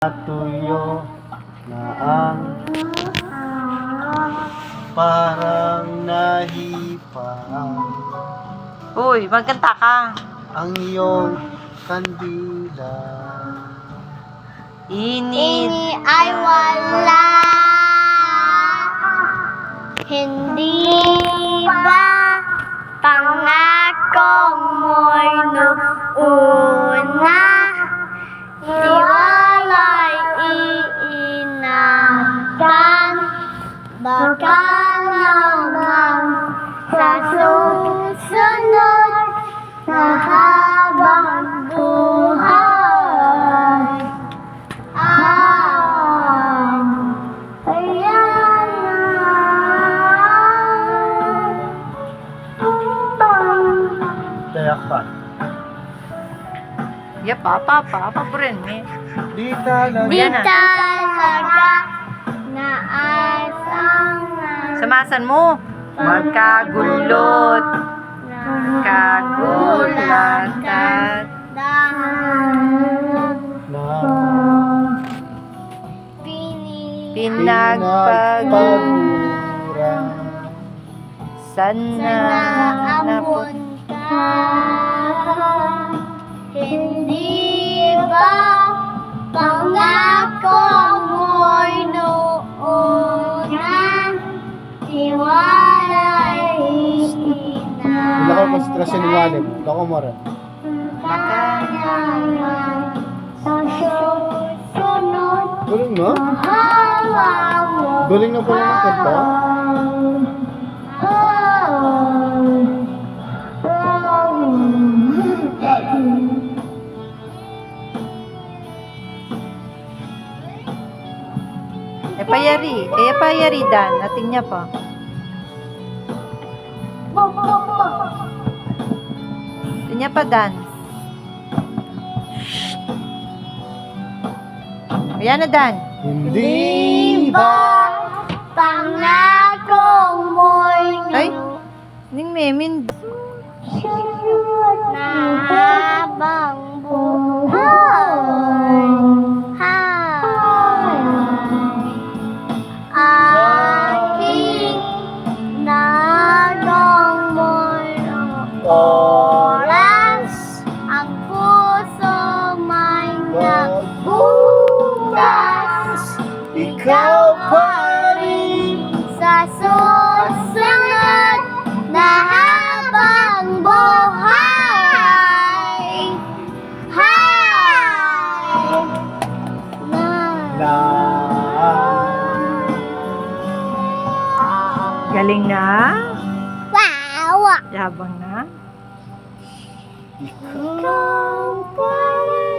Tuyo na ang parang nahipa Uy, magkanta ka. ang iyong kandila. Init. Ini ay wala. Hindi ba pangako mo'y noona? Tayak pa. Ya, papa, papa pa eh. Di talaga. Di Yan na. talaga naasang Samasan mo. Magkagulot. Kagulatan. Pinagpagura. Sana na napot... amon ka. Hindi ba pangako mo'y noona? Tiwala'y Wala ko konsentrasyon ng wallet. Lako mo rin. Maka... Sa susunod, Galing mo. Galing na pala ng kanta. Eh, payari. Eh, payari, Dan. Ating niya pa. Ating niya pa, Dan. Ayan na, Dan. Hindi Di ba pangako mo'y Ay. Ning memin. na nagbukas. Ikaw pa rin. Sa susunod na habang buhay. Hay! Na. Na Galing na. Wow! Yabang na. ikaw Ikaw